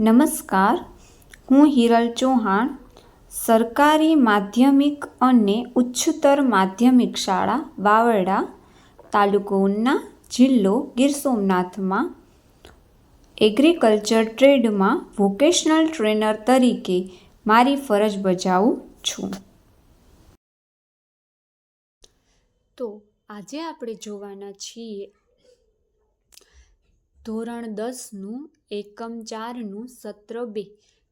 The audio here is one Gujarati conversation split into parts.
નમસ્કાર, હું હિરલ ચૌહાણ, સરકારી માધ્યમિક અને ઉચ્ચતર માધ્યમિક શાળા, વાવરડા તાલુકો ઉના જિલ્લો ગીર સોમનાથમાં એગ્રીકલ્ચર ટ્રેડમાં વોકેશનલ ટ્રેનર તરીકે મારી ફરજ બજાવું છું. તો આજે આપણે જોવાના છીએ ધોરણ દસનું એકમ ચારનું સત્ર બે.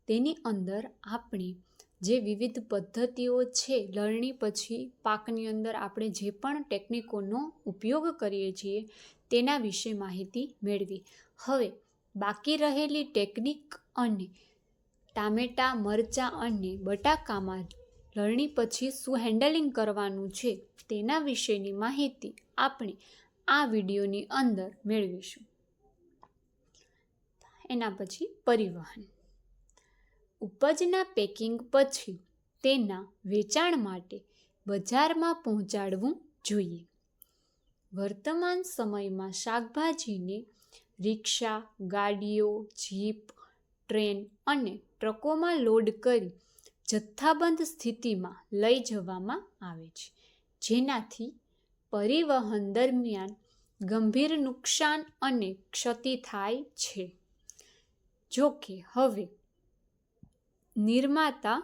તેની અંદર આપણે જે વિવિધ પદ્ધતિઓ છે, લણણી પછી પાકની અંદર આપણે જે પણ ટેકનિકોનો ઉપયોગ કરીએ છીએ, તેના વિશે માહિતી મેળવી. હવે, બાકી રહેલી ટેકનિક અને ટામેટાં, મરચાં અને બટાકામાં લણણી પછી શું હેન્ડલિંગ કરવાનું છે, તેના વિશેની માહિતી આપણે આ વિડીયોની અંદર મેળવીશું. એના પછી પરિવહન. ઉપજના પેકિંગ પછી તેના વેચાણ માટે બજારમાં પહોંચાડવું જોઈએ. વર્તમાન સમયમાં શાકભાજીને રિક્ષા, ગાડીઓ, જીપ, ટ્રેન અને ટ્રકોમાં લોડ કરી જથ્થાબંધ સ્થિતિમાં લઈ જવામાં આવે છે. જેનાથી પરિવહન દરમિયાન ગંભીર નુકસાન અને ક્ષતિ થાય છે. જો કે હવે નિર્માતા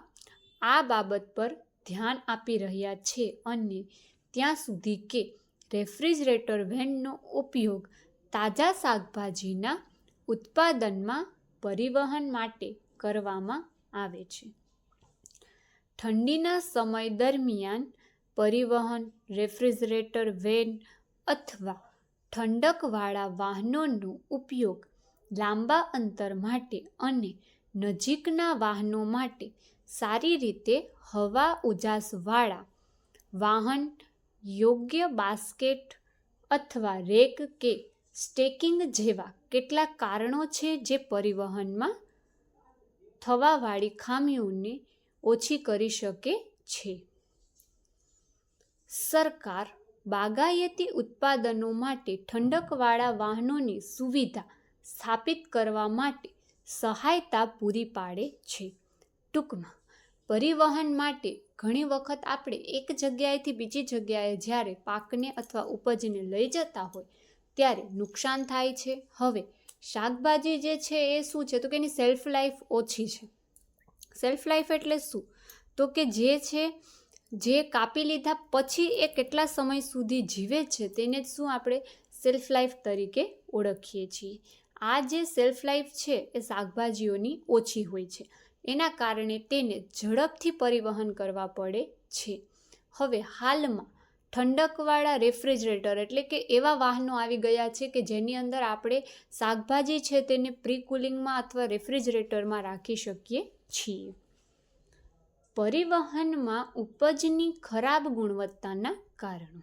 આ બાબત પર ધ્યાન આપી રહ્યા છે અને ત્યાં સુધી કે રેફ્રિજરેટર વેનનો ઉપયોગ તાજા શાકભાજીના ઉત્પાદનમાં પરિવહન માટે કરવામાં આવે છે. ઠંડીના સમય દરમિયાન પરિવહન રેફ્રિજરેટર વેન અથવા ઠંડકવાળા વાહનોનો ઉપયોગ લાંબા અંતર માટે અને નજીકના વાહનો માટે સારી રીતે હવા ઉજાસવાળા વાહન, યોગ્ય બાસ્કેટ અથવા રેક કે સ્ટેકિંગ જેવા કેટલાક કારણો છે જે પરિવહનમાં થવાવાળી ખામીઓને ઓછી કરી શકે છે. સરકાર બાગાયતી ઉત્પાદનો માટે ઠંડકવાળા વાહનોની સુવિધા સ્થાપિત કરવા માટે સહાયતા પૂરી પાડે છે. ટૂંકમાં, પરિવહન માટે ઘણી વખત આપણે એક જગ્યાએથી બીજી જગ્યાએ જ્યારે પાકને અથવા ઉપજને લઈ જતા હોય, ત્યારે નુકસાન થાય છે. હવે, શાકભાજી જે છે એ શું છે? તો કે એની સેલ્ફ લાઈફ ઓછી છે. સેલ્ફ લાઈફ એટલે શું? તો કે જે છે, જે કાપી લીધા પછી એ કેટલા સમય સુધી જીવે છે, તેને જ શું આપણે સેલ્ફ લાઈફ તરીકે ઓળખીએ છીએ. આ જે સેલ્ફ લાઈફ છે એ શાકભાજીઓની ઓછી હોય છે. એના કારણે તેને ઝડપથી પરિવહન કરવા પડે છે. હવે હાલમાં ઠંડકવાળા રેફ્રિજરેટર એટલે કે એવા વાહનો આવી ગયા છે કે જેની અંદર આપણે શાકભાજી છે તેને પ્રી કુલિંગમાં અથવા રેફ્રિજરેટરમાં રાખી શકીએ છીએ. પરિવહનમાં ઉપજની ખરાબ ગુણવત્તાના કારણો.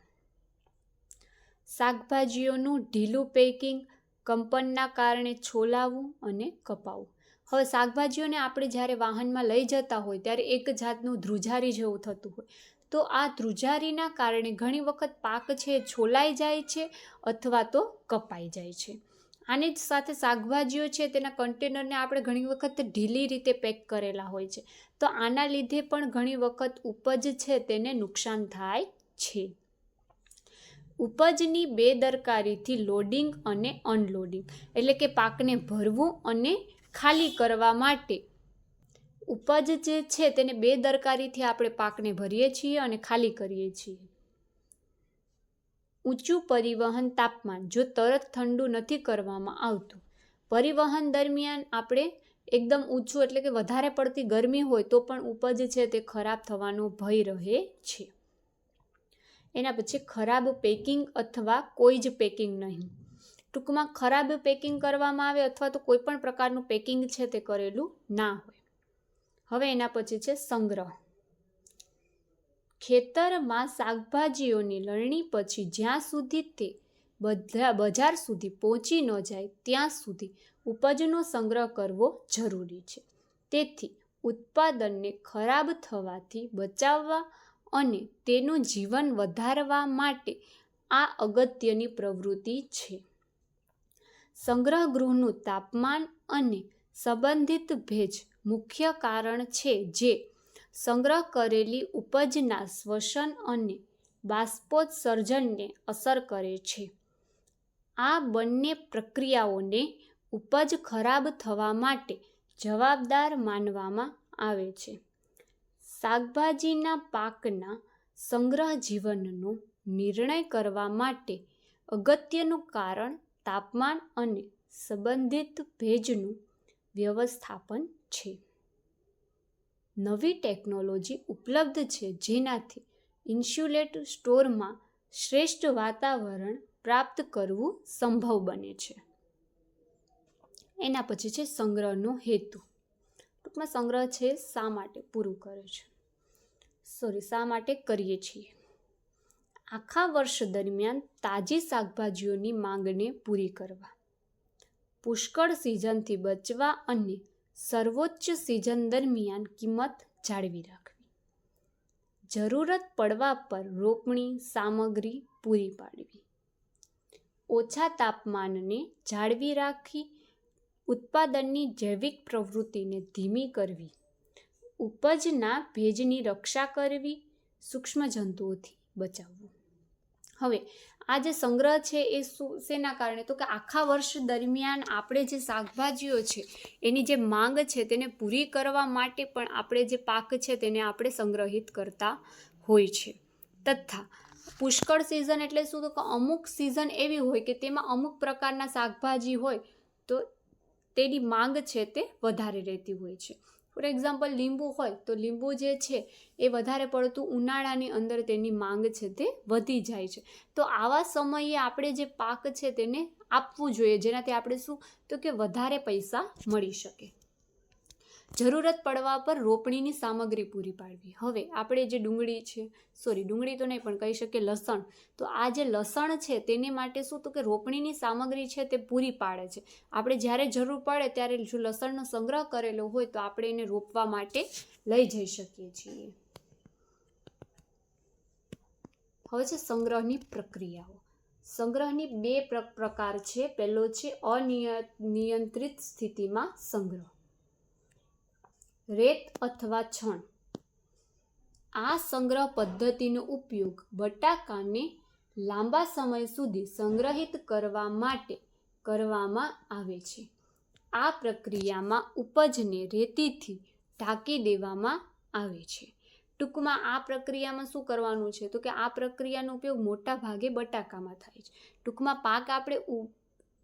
શાકભાજીઓનું ઢીલું પેકિંગ કંપનના કારણે છોલાવવું અને કપાવવું હવે શાકભાજીઓને આપણે જ્યારે વાહનમાં લઈ જતા હોય ત્યારે એક જાતનું ધ્રુજારી જેવું થતું હોય. તો આ ધ્રુજારીના કારણે ઘણી વખત પાક છે છોલાઈ જાય છે અથવા તો કપાઈ જાય છે. આની જ સાથે શાકભાજીઓ છે તેના કન્ટેનરને આપણે ઘણી વખત ઢીલી રીતે પેક કરેલા હોય છે. તો આના લીધે પણ ઘણી વખત ઉપજ છે તેને નુકસાન થાય છે. ઉપજની બેદરકારીથી લોડિંગ અને અનલોડિંગ, એટલે કે પાકને ભરવું અને ખાલી કરવા માટે. ઉપજ જે છે તેને બેદરકારીથી આપણે પાકને ભરીએ છીએ અને ખાલી કરીએ છીએ. ઊંચું પરિવહન તાપમાન, જો તરત ઠંડુ નથી કરવામાં આવતું. પરિવહન દરમિયાન આપણે એકદમ ઊંચું એટલે કે વધારે પડતી ગરમી હોય તો પણ ઉપજ છે તે ખરાબ થવાનો ભય રહે છે. એના પછી ખરાબ પેકિંગ અથવા કોઈ જ પેકિંગ નહીં. ટૂંકમાં ખરાબ પેકિંગ કરવામાં આવે અથવા તો કોઈ પણ પ્રકારનું પેકિંગ છે તે કરેલું ના હોય. હવે એના પછી છે સંગ્રહ. ખેતરમાં શાકભાજીઓની લણણી પછી જ્યાં સુધી તે બધા બજાર સુધી પહોંચી ન જાય ત્યાં સુધી ઉપજનો સંગ્રહ કરવો જરૂરી છે. તેથી ઉત્પાદનને ખરાબ થવાથી બચાવવા અને તેનું જીવન વધારવા માટે આ અગત્યની પ્રવૃત્તિ છે. સંગ્રહગૃહનું તાપમાન અને સંબંધિત ભેજ મુખ્ય કારણ છે જે સંગ્રહ કરેલી ઉપજના શ્વસન અને બાષ્પોત્સર્જનને અસર કરે છે. આ બંને પ્રક્રિયાઓને ઉપજ ખરાબ થવા માટે જવાબદાર માનવામાં આવે છે. શાકભાજીના પાકના સંગ્રહ જીવનનો નિર્ણય કરવા માટે અગત્યનું કારણ તાપમાન અને સંબંધિત ભેજનું વ્યવસ્થાપન છે. નવી ટેકનોલોજી ઉપલબ્ધ છે જેનાથી ઇન્સ્યુલેટ સ્ટોરમાં શ્રેષ્ઠ વાતાવરણ પ્રાપ્ત કરવું સંભવ બને છે. એના પછી છે સંગ્રહનો હેતુ. ટૂંકમાં સંગ્રહ છે શા માટે પૂરું કરે છે? સોરી, શા માટે કરીએ છીએ? આખા વર્ષ દરમિયાન તાજી શાકભાજીઓની માંગને પૂરી કરવા, પુષ્કળ સિઝનથી બચવા અને સર્વોચ્ચ સિઝન દરમિયાન કિંમત જાળવી રાખવી. જરૂરત પડવા પર રોપણી, સામગ્રી પૂરી પાડવી. ઓછા તાપમાનને જાળવી રાખી, ઉત્પાદનની જૈવિક પ્રવૃત્તિને ધીમી કરવી. ઉપજના ભેજની રક્ષા કરવી સૂક્ષ્મ જંતુઓથી બચાવવું. હવે, આ જે સંગ્રહ છે એ શેના કારણે? તો કે આખા વર્ષ દરમિયાન આપણે જે શાકભાજીઓ છે, એની જે માંગ છે તેને પૂરી કરવા માટે પણ આપણે જે પાક છે તેને આપણે સંગ્રહિત કરતા હોય છે. તથા, પુષ્કળ સિઝન એટલે શું? તો કે અમુક સિઝન એવી હોય કે તેમાં અમુક પ્રકારના શાકભાજી હોય, તો તેની માંગ છે તે વધારે રહેતી હોય છે. ફોર એક્ઝામ્પલ લીંબુ હોય તો લીંબુ જે છે એ વધારે પડતું ઉનાળાની અંદર તેની માંગ છે તે વધી જાય છે. તો આવા સમયે આપણે જે પાક છે તેને આપવું જોઈએ. જેનાથી આપણે શું? તો કે વધારે પૈસા મળી શકે. જરૂરત પડવા પર રોપણીની સામગ્રી પૂરી પાડવી. હવે આપણે જે ડુંગળી છે સોરી ડુંગળી તો નહીં, પણ કહી શકીએ લસણ. તો આ જે લસણ છે, તેને માટે શું તો કે રોપણીની સામગ્રી છે તે પૂરી પાડે છે. આપણે જ્યારે જરૂર પડે ત્યારે જો લસણનો સંગ્રહ કરેલો હોય તો આપણે એને રોપવા માટે લઈ જઈ શકીએ છીએ. હવે છે સંગ્રહની પ્રક્રિયાઓ. સંગ્રહની બે પ્રકાર છે. પહેલો છે અનિયંત્રિત સ્થિતિમાં સંગ્રહ. રેત અથવા છણ. આ સંગ્રહ પદ્ધતિનો ઉપયોગ બટાકાને લાંબા સમય સુધી સંગ્રહિત કરવા માટે કરવામાં આવે છે. આ પ્રક્રિયામાં ઉપજને રેતીથી ઢાંકી દેવામાં આવે છે. ટૂંકમાં આ પ્રક્રિયામાં શું કરવાનું છે? તો કે આ પ્રક્રિયાનો ઉપયોગ મોટા ભાગે બટાકામાં થાય છે. ટૂંકમાં પાક આપણે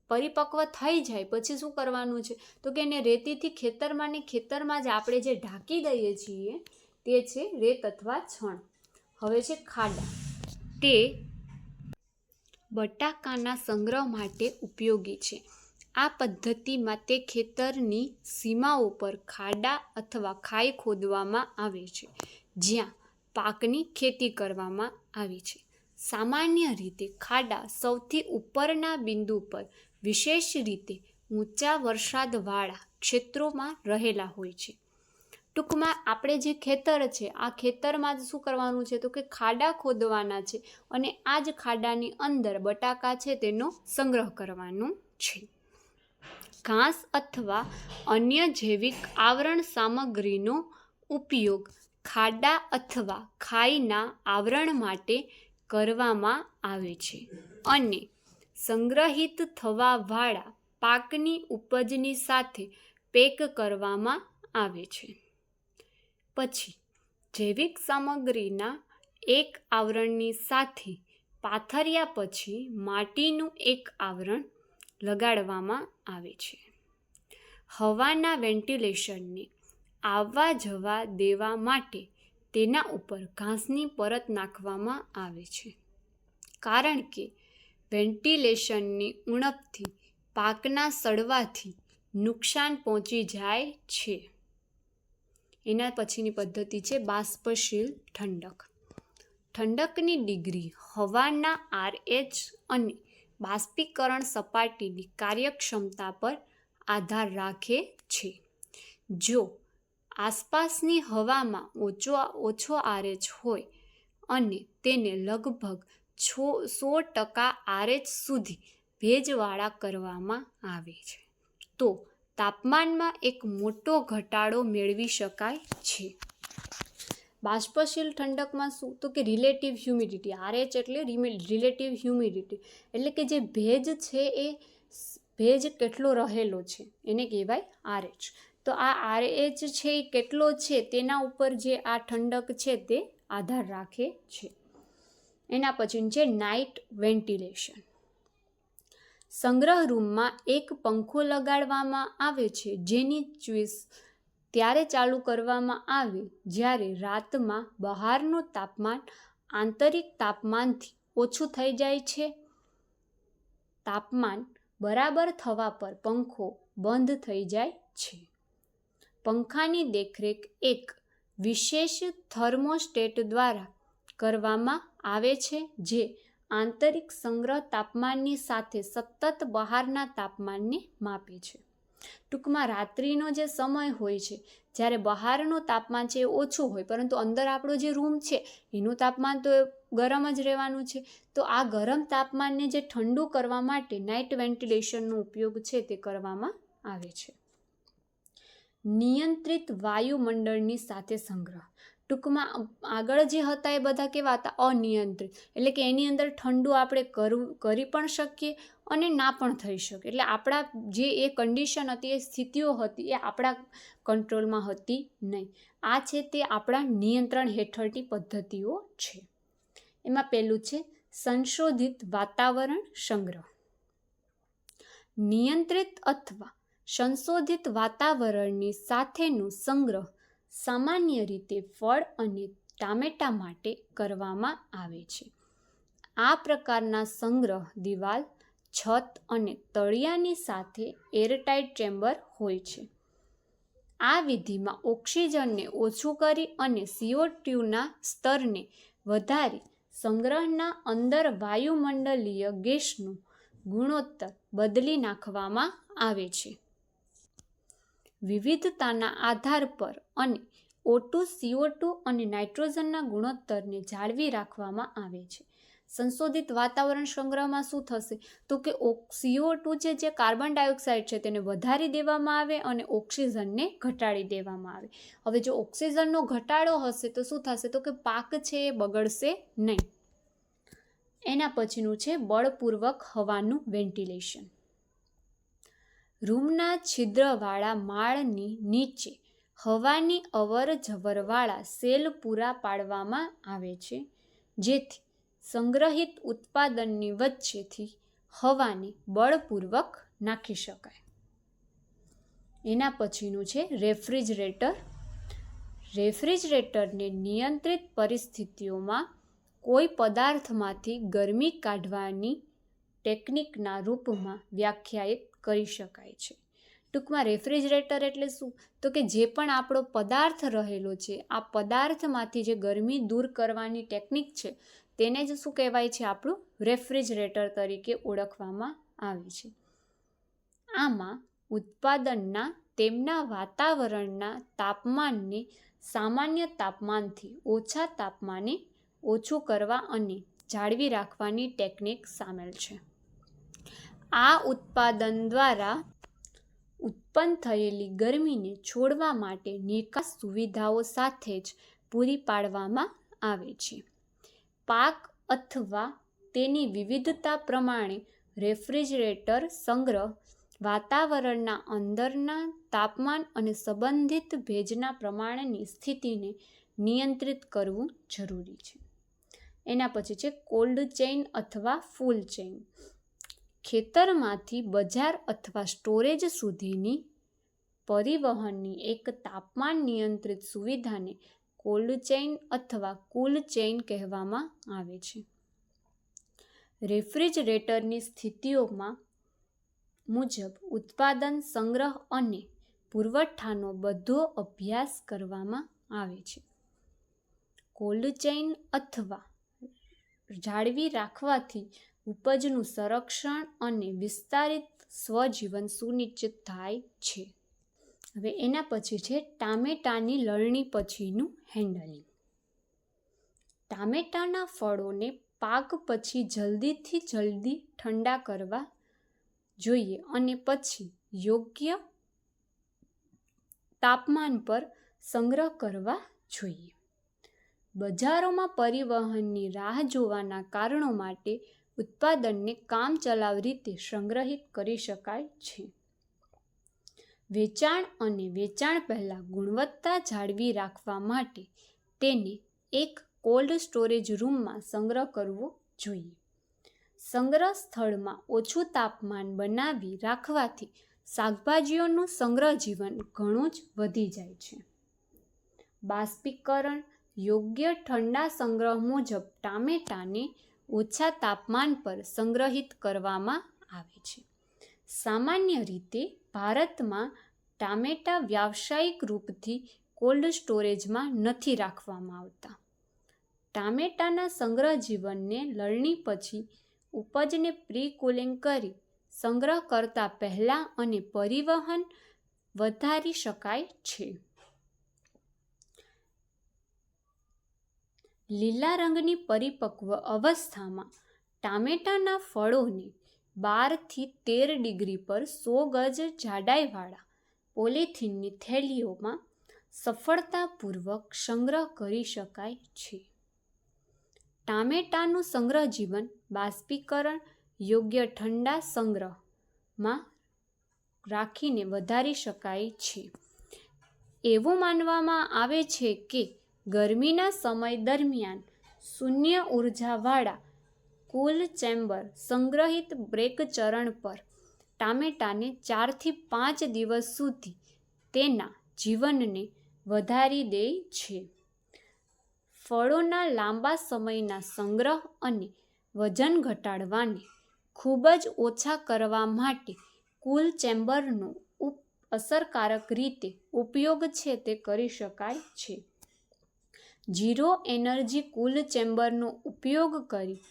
પરિપક્વ થઈ જાય, પછી શું કરવાનું છે? તો કે એને રેતીથી ખેતરમાં ને ખેતરમાં જ આપણે જે ઢાંકી દઈએ છીએ, તે છે રેત અથવા છણ. હવે છે ખાડા. તે બટાકાના સંગ્રહ માટે ઉપયોગી છે. આ પદ્ધતિમાં તે ખેતરની સીમાઓ પર ખાડા અથવા ખાઈ ખોદવામાં આવે છે, જ્યાં પાકની ખેતી કરવામાં આવી છે. સામાન્ય રીતે ખાડા સૌથી ઉપરના બિંદુ પર વિશેષ રીતે ઊંચા વરસાદવાળા ક્ષેત્રોમાં રહેલા હોય છે. ટૂંકમાં આપણે જે ખેતર છે, આ ખેતરમાં જ શું કરવાનું છે તો કે ખાડા ખોદવાના છે અને આ જ ખાડાની અંદર બટાકા છે તેનો સંગ્રહ કરવાનો છે. ઘાસ અથવા અન્ય જૈવિક આવરણ સામગ્રીનો ઉપયોગ ખાડા અથવા ખાઈના આવરણ માટે કરવામાં આવે છે. અને સંગ્રહિત થવાવાળા પાકની ઉપજની સાથે પેક કરવામાં આવે છે. પછી, જૈવિક સામગ્રીના એક આવરણની સાથે પાથર્યા પછી માટીનું એક આવરણ લગાડવામાં આવે છે. હવાના વેન્ટિલેશનને આવવા જવા દેવા માટે તેના ઉપર ઘાસની પરત નાખવામાં આવે છે. કારણ કે વેન્ટિલેશનની ઉણપથી, પાકના સડવાથી નુકસાન પહોંચી જાય છે. એના પછીની પદ્ધતિ છે બાષ્પશીલ ઠંડક. ઠંડકની ડિગ્રી હવાના આરએચ અને બાષ્પીકરણ સપાટીની કાર્યક્ષમતા પર આધાર રાખે છે. જો આસપાસની હવામાં ઓછો ઓછો આરએચ હોય અને તેને લગભગ છો સો ટકા આરએચ સુધી ભેજવાળા કરવામાં આવે છે. તો તાપમાનમાં એક મોટો ઘટાડો મેળવી શકાય છે. બાષ્પશીલ ઠંડકમાં શું? તો કે રિલેટિવ હ્યુમિડિટી આરએચ એટલે રિલેટિવ હ્યુમિડિટી એટલે કે જે ભેજ છે એ ભેજ કેટલો રહેલો છે? એને કહેવાય આરએચ. તો આ આરએચ છે એ કેટલો છે? તેના ઉપર જે આ ઠંડક છે તે આધાર રાખે છે. એના પછી છે નાઇટ વેન્ટિલેશન સંગ્રહ રૂમમાં એક પંખો લગાડવામાં આવે છે, જેની ચ્વીસ ત્યારે ચાલુ કરવામાં આવે જ્યારે રાતમાં બહારનું તાપમાન આંતરિક તાપમાનથી ઓછું થઈ જાય છે. તાપમાન બરાબર થવા પર પંખો બંધ થઈ જાય છે. પંખાની દેખરેખ એક વિશેષ થર્મોસ્ટેટ દ્વારા કરવામાં આવે છે, જે આંતરિક સંગ્રહ તાપમાનની સાથે સતત બહારના તાપમાનને માપે છે. ટૂંકમાં રાત્રિનો જે સમય હોય છે, જ્યારે બહારનું તાપમાન છે એ ઓછું હોય, પરંતુ અંદર આપણો જે રૂમ છે, એનું તાપમાન તો ગરમ જ રહેવાનું છે. તો આ ગરમ તાપમાનને જે ઠંડુ કરવા માટે નાઇટ વેન્ટિલેશનનો ઉપયોગ છે તે કરવામાં આવે છે. નિયંત્રિત વાયુમંડળની સાથે સંગ્રહ. ટૂંકમાં આગળ જે હતા એ બધા કેવા હતા અનિયંત્રિત. એટલે કે એની અંદર ઠંડુ આપણે કરવું કરી પણ શકીએ અને ના પણ થઈ શકે એટલે આપણા જે એ કન્ડિશન હતી, એ સ્થિતિઓ હતી, એ આપણા કંટ્રોલમાં હતી નહીં. આ છે તે આપણા નિયંત્રણ હેઠળની પદ્ધતિઓ છે. એમાં પહેલું છે સંશોધિત વાતાવરણ સંગ્રહ. નિયંત્રિત અથવા સંશોધિત વાતાવરણની સાથેનું સંગ્રહ સામાન્ય રીતે ફળ અને ટામેટા માટે કરવામાં આવે છે. આ પ્રકારના સંગ્રહ દિવાલ, છત અને તળિયાની સાથે એરટાઇટ ચેમ્બર હોય છે. આ વિધિમાં ઓક્સિજનને ઓછું કરી અને સીઓ ટ્યુના સ્તરને વધારી સંગ્રહના અંદર વાયુમંડલીય ગેસનું ગુણોત્તર બદલી નાખવામાં આવે છે. વિવિધતાના આધાર પર અને ઓટુ સીઓ ટુ અને નાઇટ્રોજનના ગુણોત્તરને જાળવી રાખવામાં આવે છે. સંશોધિત વાતાવરણ સંગ્રહમાં શું થશે? તો કે સીઓ ટુ જે કાર્બન ડાયોક્સાઇડ છે તેને વધારી દેવામાં આવે અને ઓક્સિજનને ઘટાડી દેવામાં આવે. હવે જો ઓક્સિજનનો ઘટાડો હશે તો શું થશે? તો કે પાક છે એ બગડશે નહીં. એના પછીનું છે બળપૂર્વક હવાનું વેન્ટિલેશન. રૂમના છિદ્રવાળા માળની નીચે હવાની અવર જવરવાળા સેલ પૂરા પાડવામાં આવે છે, જેથી સંગ્રહિત ઉત્પાદનની વચ્ચેથી હવાને બળપૂર્વક નાખી શકાય. એના પછીનું છે રેફ્રિજરેટર. રેફ્રિજરેટરને નિયંત્રિત પરિસ્થિતિઓમાં કોઈ પદાર્થમાંથી ગરમી કાઢવાની ટેકનિકના રૂપમાં વ્યાખ્યાયિત કરી શકાય છે. ટૂંકમાં રેફ્રિજરેટર એટલે શું? તો કે જે પણ આપણો પદાર્થ રહેલો છે, આ પદાર્થમાંથી જે ગરમી દૂર કરવાની ટેકનિક છે, તેને જ શું કહેવાય છે? આપણું રેફ્રિજરેટર તરીકે ઓળખવામાં આવે છે. આમાં ઉત્પાદનના તેમના વાતાવરણના તાપમાનને સામાન્ય તાપમાનથી ઓછા તાપમાને ઓછું કરવા અને જાળવી રાખવાની ટેકનિક સામેલ છે. આ ઉત્પાદન દ્વારા ઉત્પન્ન થયેલી ગરમીને છોડવા માટે નિકાસ સુવિધાઓ સાથે જ પૂરી પાડવામાં આવે છે. પાક અથવા તેની વિવિધતા પ્રમાણે રેફ્રિજરેટર સંગ્રહ, વાતાવરણના અંદરના તાપમાન અને સંબંધિત ભેજના પ્રમાણની સ્થિતિને નિયંત્રિત કરવું જરૂરી છે. એના પછી છે કોલ્ડ ચેઇન અથવા ફૂલ ચેઇન ખેતરમાંથી બજાર અથવા સ્ટોરેજ સુધીની પરિવહનની એક તાપમાન નિયંત્રિત સુવિધાને કોલ્ડ ચેઇન અથવા કુલ ચેઇન કહેવામાં આવે છે. રેફ્રિજરેટરની સ્થિતિઓમાં મુજબ ઉત્પાદન, સંગ્રહ અને પુરવઠાનો બધો અભ્યાસ કરવામાં આવે છે. કોલ્ડ ચેઇન અથવા જાળવી રાખવાથી ઉપજનું સંરક્ષણ અને વિસ્તારિત સ્વજીવન સુનિશ્ચિત થાય છે. હવે એના પછી છે ટામેટાની લણણી પછીનું હેન્ડલિંગ ટામેટાના ફળોને પાક પછી જલ્દીથી જલ્દી ઠંડા કરવા જોઈએ અને પછી યોગ્ય તાપમાન પર સંગ્રહ કરવા જોઈએ. બજારોમાં પરિવહનની રાહ જોવાના કારણો માટે ઉત્પાદનને કામચલાઉ રીતે સંગ્રહિત કરી શકાય છે. વેચાણ અને વેચાણ પહેલાં ગુણવત્તા જાળવી રાખવા માટે તેને એક કોલ્ડ સ્ટોરેજ રૂમમાં સંગ્રહ કરવો જોઈએ. સંગ્રહ સ્થળમાં ઓછું તાપમાન બનાવી રાખવાથી શાકભાજીઓનું સંગ્રહ જીવન ઘણું જ વધી જાય છે. બાષ્પીકરણ યોગ્ય ઠંડા સંગ્રહ મુજબ ટામેટાને ઓછા તાપમાન પર સંગ્રહિત કરવામાં આવે છે. સામાન્ય રીતે ભારતમાં ટામેટા વ્યાવસાયિક રૂપથી કોલ્ડ સ્ટોરેજમાં નથી રાખવામાં આવતા. ટામેટાના સંગ્રહ જીવનને લણણી પછી ઉપજને પ્રી કુલિંગ કરી સંગ્રહ કરતા પહેલાં અને પરિવહન વધારી શકાય છે. લીલા રંગની પરિપક્વ અવસ્થામાં ટામેટાના ફળોને બારથી તેર ડિગ્રી પર સો ગજ જાડાઈવાળા પોલિથીનની થેલીઓમાં સફળતાપૂર્વક સંગ્રહ કરી શકાય છે. ટામેટાનું સંગ્રહ જીવન બાષ્પીકરણ યોગ્ય ઠંડા સંગ્રહમાં રાખીને વધારી શકાય છે. એવું માનવામાં આવે છે કે ગરમીના સમય દરમિયાન શૂન્ય ઊર્જાવાળા કુલ ચેમ્બર સંગ્રહિત બ્રેક ચરણ પર ટામેટાને ચારથી પાંચ દિવસ સુધી તેના જીવનને વધારી દે છે. ફળોના લાંબા સમયના સંગ્રહ અને વજન ઘટાડવાને ખૂબ જ ઓછા કરવા માટે કુલ ચેમ્બરનો અસરકારક રીતે ઉપયોગ છે તે કરી શકાય છે. ઝીરો એનર્જી કુલ ચેમ્બરનો ઉપયોગ કરી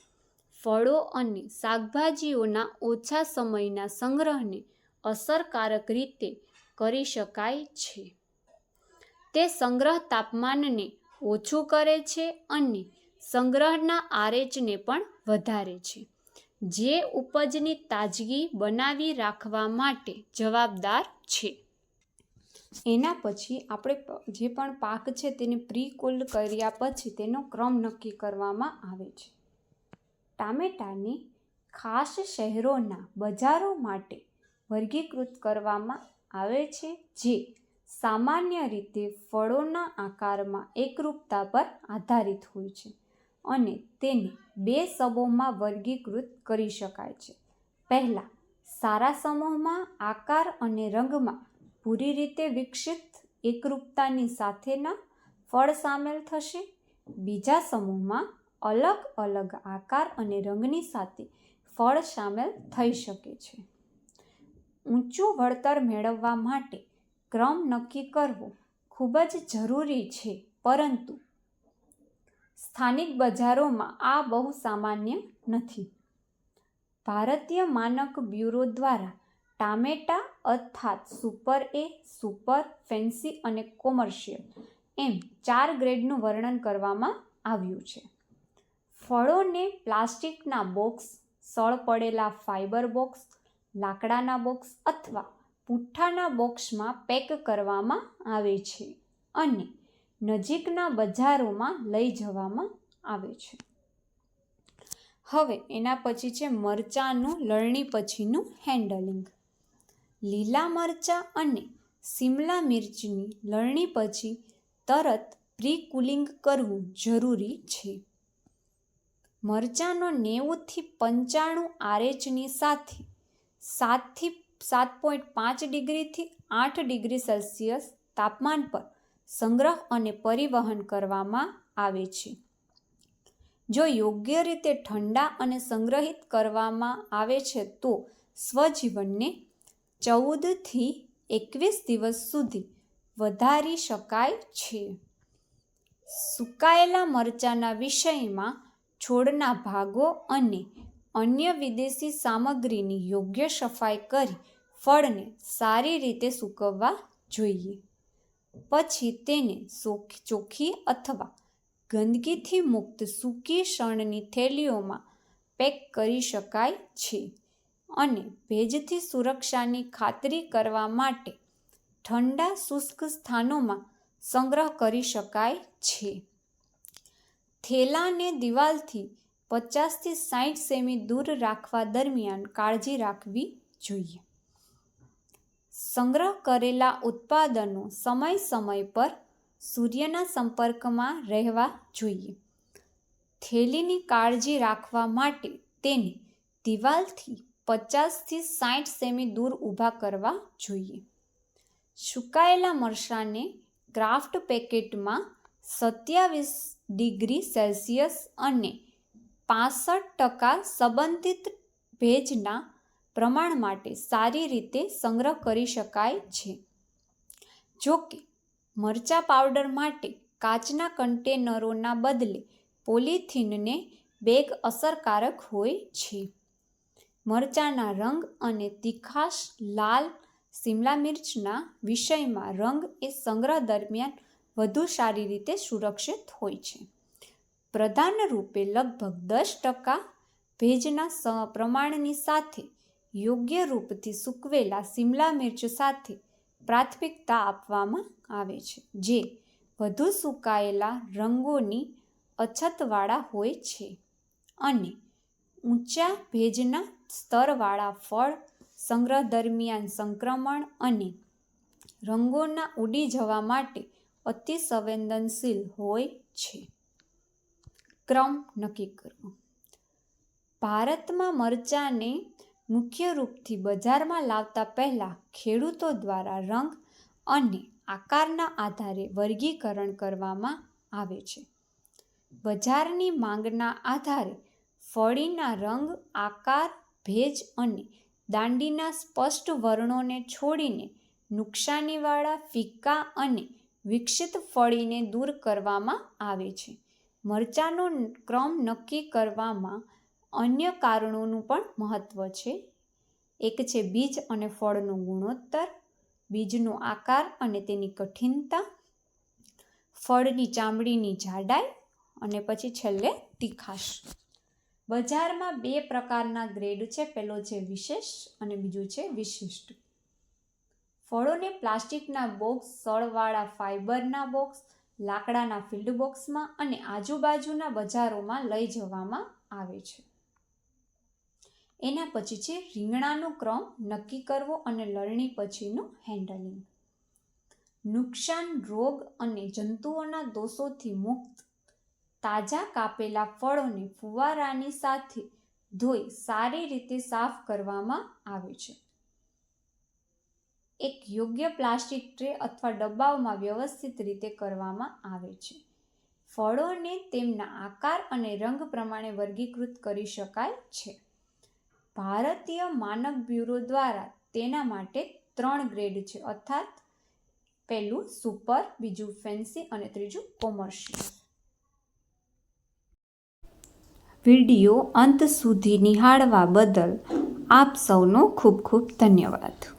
ફળો અને શાકભાજીઓના ઓછા સમયના સંગ્રહને અસરકારક રીતે કરી શકાય છે. તે સંગ્રહ તાપમાનને ઓછું કરે છે અને સંગ્રહના આરેચને પણ વધારે છે, જે ઉપજની તાજગી બનાવી રાખવા માટે જવાબદાર છે. એના પછી આપણે જે પણ પાક છે તેને પ્રી કુલ્ડ કર્યા પછી તેનો ક્રમ નક્કી કરવામાં આવે છે. ટામેટાને ખાસ શહેરોના બજારો માટે વર્ગીકૃત કરવામાં આવે છે, જે સામાન્ય રીતે ફળોના આકારમાં એકરૂપતા પર આધારિત હોય છે અને તેને બે સમૂહમાં વર્ગીકૃત કરી શકાય છે. પહેલાં સારા સમૂહમાં આકાર અને રંગમાં પૂરી રીતે વિકસિત એકરૂપતાની સાથેના ફળ સામેલ થશે. બીજા સમૂહમાં અલગ અલગ આકાર અને રંગની સાથે ફળ સામેલ થઈ શકે છે. ઊંચું વળતર મેળવવા માટે ક્રમ નક્કી કરવો ખૂબ જ જરૂરી છે, પરંતુ સ્થાનિક બજારોમાં આ બહુ સામાન્ય નથી. ભારતીય માનક બ્યુરો દ્વારા ટામેટા અર્થાત સુપર એ સુપર ફેન્સી અને કોમર્શિયલ એમ ચાર ગ્રેડનું વર્ણન કરવામાં આવ્યું છે. ફળોને પ્લાસ્ટિકના બોક્સ સળ પડેલા ફાઇબર બોક્સ લાકડાના બોક્સ અથવા પુઠ્ઠાના બોક્સમાં પેક કરવામાં આવે છે અને નજીકના બજારોમાં લઈ જવામાં આવે છે. હવે એના પછી છે મરચાંનું લણણી પછીનું હેન્ડલિંગ લીલા મરચાં અને સિમલા મિર્ચની લણણી પછી તરત પ્રી કુલિંગ કરવું જરૂરી છે. મરચાંનો નેવુંથી પંચાણું આરએચની સાથે સાતથી સાત પોઈન્ટ પાંચ ડિગ્રીથી આઠ ડિગ્રી સેલ્સિયસ તાપમાન પર સંગ્રહ અને પરિવહન કરવામાં આવે છે. જો યોગ્ય રીતે ઠંડા અને સંગ્રહિત કરવામાં આવે છે તો સ્વજીવનને ચૌદથી એકવીસ દિવસ સુધી વધારી શકાય છે. સુકાયેલા મરચાંના વિષયમાં છોડના ભાગો અને અન્ય વિદેશી સામગ્રીની યોગ્ય સફાઈ કરી ફળને સારી રીતે સૂકવવા જોઈએ. પછી તેને ચોખ્ખી અથવા ગંદકીથી મુક્ત સૂકી શણની થેલીઓમાં પેક કરી શકાય છે. અને ભેજથી સુરક્ષાની ખાતરી કરવા માટે ઠંડા શુષ્ક સ્થાનોમાં સંગ્રહ કરી શકાય છે. થેલાને દિવાલથી પચાસથી સાઠ સેમી દૂર રાખવા દરમિયાન કાળજી રાખવી જોઈએ. સંગ્રહ કરેલા ઉત્પાદનો સમય સમય પર સૂર્યના સંપર્કમાં રહેવા જોઈએ. થેલીની કાળજી રાખવા માટે તેને દિવાલથી પચાસથી સાઠ સેમી દૂર ઊભા કરવા જોઈએ. સુકાયેલા મરચાંને ક્રાફ્ટ પેકેટમાં સત્યાવીસ ડિગ્રી સેલ્સિયસ અને પાસઠ ટકા સંબંધિત ભેજના પ્રમાણ માટે સારી રીતે સંગ્રહ કરી શકાય છે. જો કે, મરચા પાવડર માટે કાચના કન્ટેનરોના બદલે પોલિથીનને બેગ અસરકારક હોય છે. મરચાંના રંગ અને તીખાશ લાલ શિમલા મિર્ચના વિષયમાં રંગ એ સંગ્રહ દરમિયાન વધુ સારી રીતે સુરક્ષિત હોય છે. પ્રધાન રૂપે લગભગ દસ ટકા ભેજના સ પ્રમાણની સાથે યોગ્ય રૂપથી સૂકવેલા શિમલા મિર્ચ સાથે પ્રાથમિકતા આપવામાં આવે છે, જે વધુ સુકાયેલા રંગોની અછતવાળા હોય છે. અને ઊંચા ભેજના સ્તરવાળા ફળ સંગ્રહ દરમિયાન સંક્રમણ અને રંગોના ઉડી જવા માટે અતિ સંવેદનશીલ હોય છે. ક્રમ નક્કી કરવો. ભારતમાં મરચાંને મુખ્ય રૂપથી બજારમાં લાવતા પહેલાં ખેડૂતો દ્વારા રંગ અને આકારના આધારે વર્ગીકરણ કરવામાં આવે છે. બજારની માંગના આધારે ફળીના રંગ, આકાર, ભેજ અને દાંડીના સ્પષ્ટ વર્ણોને છોડીને નુકસાનીવાળા ફિક્કા અને વિકસિત ફળીને દૂર કરવામાં આવે છે. મરચાંનો ક્રમ નક્કી કરવામાં અન્ય કારણોનું પણ મહત્ત્વ છે. એક છે બીજ અને ફળનો ગુણોત્તર, બીજનો આકાર અને તેની કઠિનતા, ફળની ચામડીની જાડાઈ અને પછી છેલ્લે તીખાશ. બજારમાં બે પ્રકારના ગ્રેડ છે. પહેલો છે વિશેષ અને બીજું છે વિશિષ્ટ. ફળોને પ્લાસ્ટિકના બોક્સ, સળવાળા ફાઇબરના બોક્સ, લાકડાના ફિલ્ડ બોક્સમાં અને આજુબાજુના બજારોમાં લઈ જવામાં આવે છે. એના પછી છે રીંગણાનો ક્રમ, નક્કી કરવો અને લણણી પછીનું હેન્ડલિંગ નુકસાન રોગ અને જંતુઓના દોષોથી મુક્ત તાજા કાપેલા ફળોને ફુવારાની સાથે ધોઈ સારી રીતે સાફ કરવામાં આવે છે. એક યોગ્ય પ્લાસ્ટિક ટ્રે અથવા ડબ્બાઓમાં વ્યવસ્થિત રીતે કરવામાં આવે છે. ફળોને તેમના આકાર અને રંગ પ્રમાણે વર્ગીકૃત કરી શકાય છે. ભારતીય માનક બ્યુરો દ્વારા તેના માટે ત્રણ ગ્રેડ છે. અર્થાત, પહેલું સુપર, બીજું ફેન્સી અને ત્રીજું કોમર્શિયલ. વીડિયો અંત સુધી નિહાળવા બદલ આપ સૌનો ખૂબ ખૂબ ધન્યવાદ.